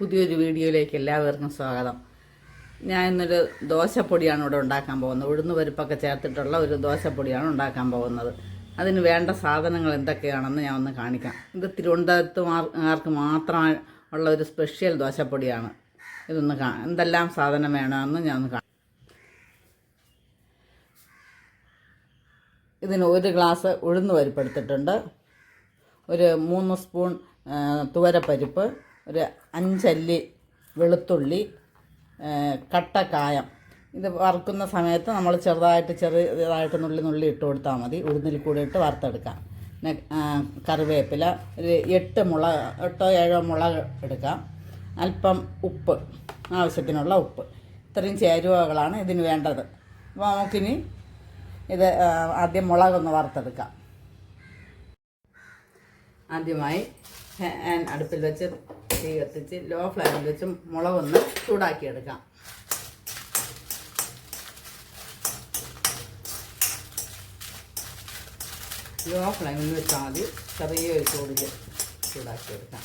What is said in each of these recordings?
പുതിയൊരു വീഡിയോയിലേക്ക് എല്ലാവർക്കും സ്വാഗതം. ഞാൻ ഇന്നൊരു ദോശപ്പൊടിയാണ് ഇവിടെ ഉണ്ടാക്കാൻ പോകുന്നത്. ഉഴുന്ന് പരിപ്പൊക്കെ ചേർത്തിട്ടുള്ള ഒരു ദോശപ്പൊടിയാണ് ഉണ്ടാക്കാൻ പോകുന്നത്. അതിന് വേണ്ട സാധനങ്ങൾ എന്തൊക്കെയാണെന്ന് ഞാൻ ഒന്ന് കാണിക്കാം. ഇത് തിരുവനന്തപുരത്ത് ആർക്ക് മാത്രം ഉള്ള ഒരു സ്പെഷ്യൽ ദോശപ്പൊടിയാണ്. ഇതൊന്ന് കാ എന്തെല്ലാം സാധനം വേണമെന്ന് ഞാൻ ഒന്ന് കാണാം ഇതിന് ഒരു ഗ്ലാസ് ഉഴുന്ന് പരിപ്പെടുത്തിട്ടുണ്ട് ഒരു മൂന്ന് സ്പൂൺ തുവരപ്പരിപ്പ് ഒരു അഞ്ചല്ലി വെളുത്തുള്ളി കട്ടക്കായം ഇത് വറുക്കുന്ന സമയത്ത് നമ്മൾ ചെറുതായിട്ട് ചെറുതായിട്ട് നുള്ളി നുള്ളി ഇട്ട് കൊടുത്താൽ മതി. ഉഴുന്നിൽ കൂടി ഇട്ട് വറുത്തെടുക്കാം. പിന്നെ കറിവേപ്പില ഒരു എട്ട് മുളക് എട്ടോ ഏഴോ മുളക് എടുക്കാം. അല്പം ഉപ്പ് ആവശ്യത്തിനുള്ള ഉപ്പ്. ഇത്രയും ചേരുവകളാണ് ഇതിന് വേണ്ടത്. അപ്പോൾ നമുക്കിനി ഇത് ആദ്യം മുളകൊന്ന് വറുത്തെടുക്കാം. ആദ്യമായി അടുപ്പിൽ വെച്ച് തീ കത്തിച്ച് ലോ ഫ്ലെയിമിൽ വെച്ച് മുളകൊന്ന് ചൂടാക്കിയെടുക്കാം. ലോ ഫ്ലെയിമിൽ വെച്ചാൽ മതി ചെറിയൊരു ചൂടിൽ ചൂടാക്കിയെടുക്കാം.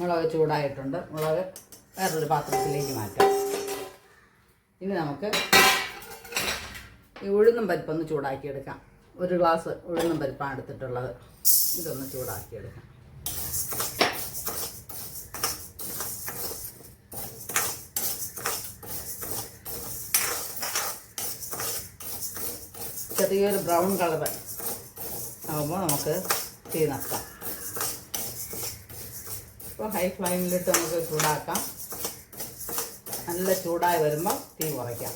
മുളക് ചൂടായിട്ടുണ്ട്. മുളക് വേറൊരു പാത്രത്തിലേക്ക് മാറ്റാം. ഇനി നമുക്ക് ഈ ഉഴുന്നും പരിപ്പൊന്ന് ചൂടാക്കിയെടുക്കാം. ഒരു ഗ്ലാസ് ഉഴുന്നും പരിപ്പാണ് എടുത്തിട്ടുള്ളത്. ഇതൊന്ന് ചൂടാക്കിയെടുക്കാം. ചെറിയൊരു ബ്രൗൺ കളർ ആകുമ്പോൾ നമുക്ക് തീ നിർത്താം. ഇപ്പോൾ ഹൈ ഫ്ലെയിമിലിട്ട് നമുക്ക് ചൂടാക്കാം. നല്ല ചൂടായി വരുമ്പോൾ തീ കുറയ്ക്കാം.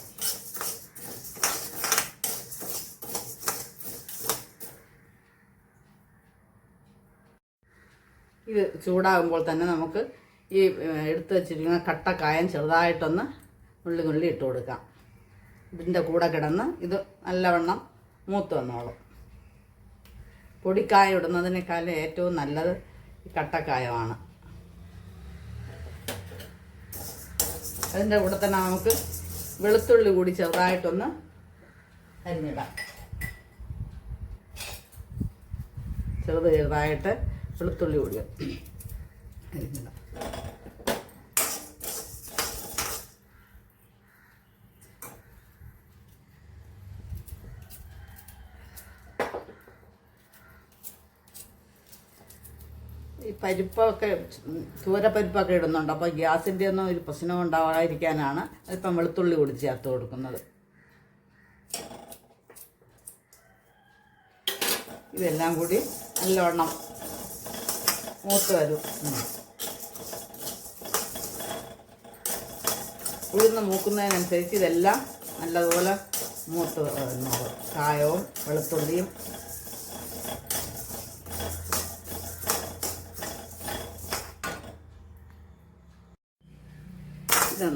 ഇത് ചൂടാകുമ്പോൾ തന്നെ നമുക്ക് ഈ എടുത്ത് വെച്ചിരിക്കുന്ന കട്ടക്കായം ചെറുതായിട്ടൊന്ന് ഉള്ളി നുള്ളി ഇട്ട് കൊടുക്കാം. ഇതിന്റെ കൂടെ കിടന്ന് ഇത് നല്ലവണ്ണം മൂത്ത് വന്നോളും. പൊടിക്കായ ഇടുന്നതിനേക്കാളും ഏറ്റവും നല്ലത് ഈ കട്ടക്കായമാണ് അതിന്റെ കൂടെ തന്നെ നമുക്ക് വെളുത്തുള്ളി കൂടി ചെറുതായിട്ടൊന്ന് അരിഞ്ഞിടാം. ചെറുത് ചെറുതായിട്ട് വെളുത്തുള്ളി കൂടി അരിഞ്ഞിടാം. ഈ പരിപ്പൊക്കെ തൂരപ്പരിപ്പൊക്കെ ഇടുന്നുണ്ട്. അപ്പോൾ ഗ്യാസിന്റെ ഒന്നും ഒരു പ്രശ്നം ഉണ്ടാകാതിരിക്കാനാണ് ഇപ്പം വെളുത്തുള്ളി കൂടി ചേർത്ത് കൊടുക്കുന്നത്. ഇതെല്ലാം കൂടി നല്ലവണ്ണം മൂത്ത് വരും. ഉഴുന്ന് മൂക്കുന്നതിനനുസരിച്ച് ഇതെല്ലാം നല്ലതുപോലെ മൂത്ത് ചായവും വെളുത്തുള്ളിയും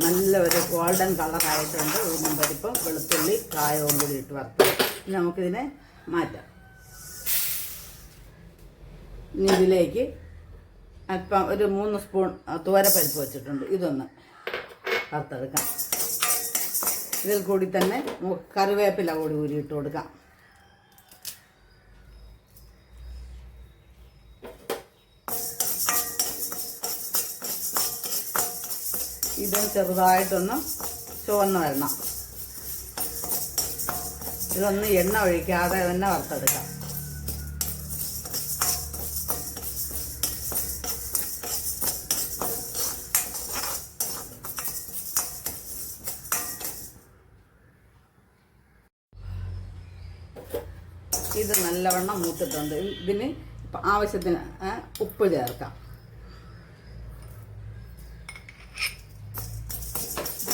നല്ല ഒരു ഗോൾഡൻ കളറായിട്ടുണ്ട് ഊന്നും പരിപ്പും വെളുത്തുള്ളി കായവും കൂടി ഇട്ട് വറുത്ത്. നമുക്കിതിനെ മാറ്റാം. ഇനി ഇതിലേക്ക് അല്പം ഒരു മൂന്ന് സ്പൂൺ തുവരപ്പരിപ്പ് വെച്ചിട്ടുണ്ട്. ഇതൊന്ന് വറുത്തെടുക്കാം. ഇതിൽ കൂടി തന്നെ കറിവേപ്പില കൂടി ഊരിയിട്ട് കൊടുക്കാം. ഇത് ചെറുതായിട്ടൊന്ന് ചുവന്ന് വരണം. ഇതൊന്ന് എണ്ണ ഒഴിക്കാതെ തന്നെ വറുത്തെടുക്കാം. ഇത് നല്ലവണ്ണം മൂത്തിട്ടുണ്ട്. ഇതിന് ആവശ്യത്തിന് ഉപ്പ് ചേർക്കാം.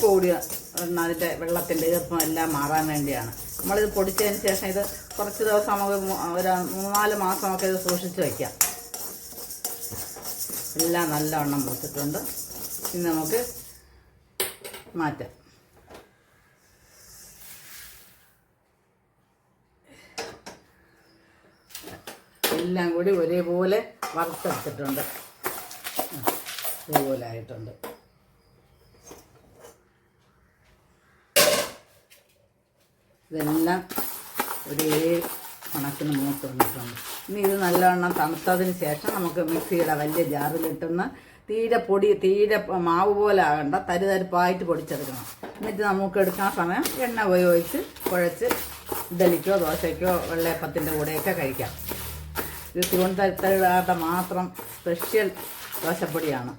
കൂടി ഒന്ന് അതിന്റെ വെള്ളത്തിന്റെ ഈർപ്പം എല്ലാം മാറാൻ വേണ്ടിയാണ്. നമ്മളിത് പൊടിച്ചതിന് ശേഷം ഇത് കുറച്ച് ദിവസം നമുക്ക് ഒരു മൂന്നാൽ മാസമൊക്കെ ഇത് സൂക്ഷിച്ച് വയ്ക്കാം എല്ലാം നല്ലവണ്ണം മൂത്തിട്ടുണ്ട്. ഇനി നമുക്ക് മാറ്റാം. എല്ലാം കൂടി ഒരേപോലെ വറുത്തെടുത്തിട്ടുണ്ട്. ഇതുപോലെ ആയിട്ടുണ്ട്. ഇതെല്ലാം ഒരേ കണക്കിന് മൂത്ത് വന്നിട്ടുണ്ട്. ഇനി ഇത് നല്ലവണ്ണം തണുത്തതിന് ശേഷം നമുക്ക് മിക്സിയുടെ വലിയ ജാറിൽ ജാറിലിട്ടൊന്ന് തീരെ പൊടി തീരെ മാവ് പോലെ ആകണ്ട തരിതരിപ്പായിട്ട് പൊടിച്ചെടുക്കണം. എന്നിട്ട് നമുക്ക് എടുക്കാൻ സമയം എണ്ണ ഉപയോഗിച്ച് കുഴച്ച് ഇഡലിക്കോ ദോശയ്ക്കോ വെള്ളയപ്പത്തിന്റെ കൂടെയൊക്കെ കഴിക്കാം. ഇത് തിരുവനന്തപുരത്തെ മാത്രം സ്പെഷ്യൽ ദോശപ്പൊടിയാണ്.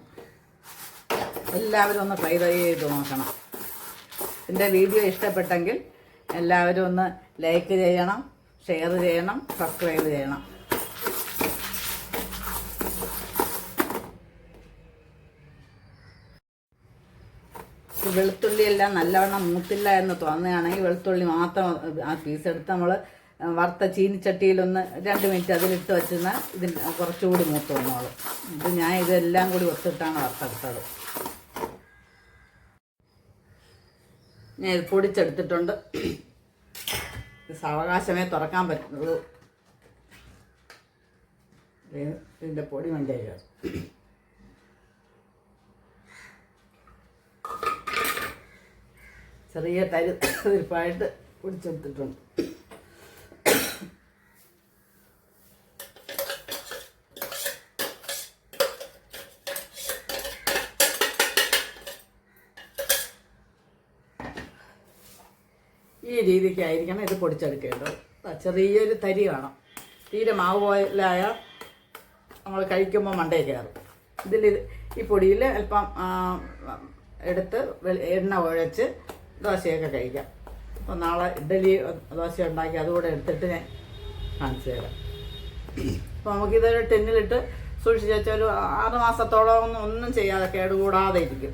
എല്ലാവരും ഒന്ന് ട്രൈ ചെയ്ത് നോക്കണം. എന്റെ വീഡിയോ ഇഷ്ടപ്പെട്ടെങ്കിൽ എല്ലാവരും ഒന്ന് ലൈക്ക് ചെയ്യണം ഷെയർ ചെയ്യണം സബ്സ്ക്രൈബ് ചെയ്യണം. വെളുത്തുള്ളി എല്ലാം നല്ലവണ്ണം മൂത്തില്ല എന്ന് തോന്നുകയാണെങ്കിൽ വെളുത്തുള്ളി മാത്രം ആ പീസ് എടുത്ത് നമ്മൾ വറുത്ത ചീനിച്ചട്ടിയിലൊന്ന് രണ്ട് മിനിറ്റ് അതിലിട്ട് വെച്ചിരുന്നാൽ ഇതിന് കുറച്ചുകൂടി മൂത്ത് വന്നോളും. ഇത് ഞാൻ ഇതെല്ലാം കൂടി ഒത്തിട്ടാണ് വറുത്തെടുത്തത്. ഞാൻ ഇത് പൊടിച്ചെടുത്തിട്ടുണ്ട്. സാവകാശമേ തുറക്കാൻ പറ്റുള്ളൂ ഇതിന്റെ പൊടി മണ്ടേ ചെറിയ തരി തരിപ്പായിട്ട് പൊടിച്ചെടുത്തിട്ടുണ്ട്. ഈ രീതിക്കായിരിക്കണം ഇത് പൊടിച്ചെടുക്കേണ്ടത്. ചെറിയൊരു തരി കാണാം തീരെ മാവ് പോലായ നമ്മൾ കഴിക്കുമ്പോൾ മണ്ടേ കയറും. ഇതിൽ ഈ പൊടിയിൽ അല്പം എടുത്ത് എണ്ണ ഉഴച്ച് ദോശയൊക്കെ കഴിക്കാം. അപ്പോൾ നാളെ ഇഡ്ഡലി ദോശ ഉണ്ടാക്കി അതുകൂടെ എടുത്തിട്ട് ഞാൻ കാണിച്ചു തരാം. അപ്പോൾ നമുക്കിതൊരു ടെന്നിലിട്ട് സൂക്ഷിച്ച് വെച്ചാൽ ആറ് മാസത്തോളം ഒന്നും ഒന്നും ചെയ്യാതെ കേടുകൂടാതെ ഇരിക്കും.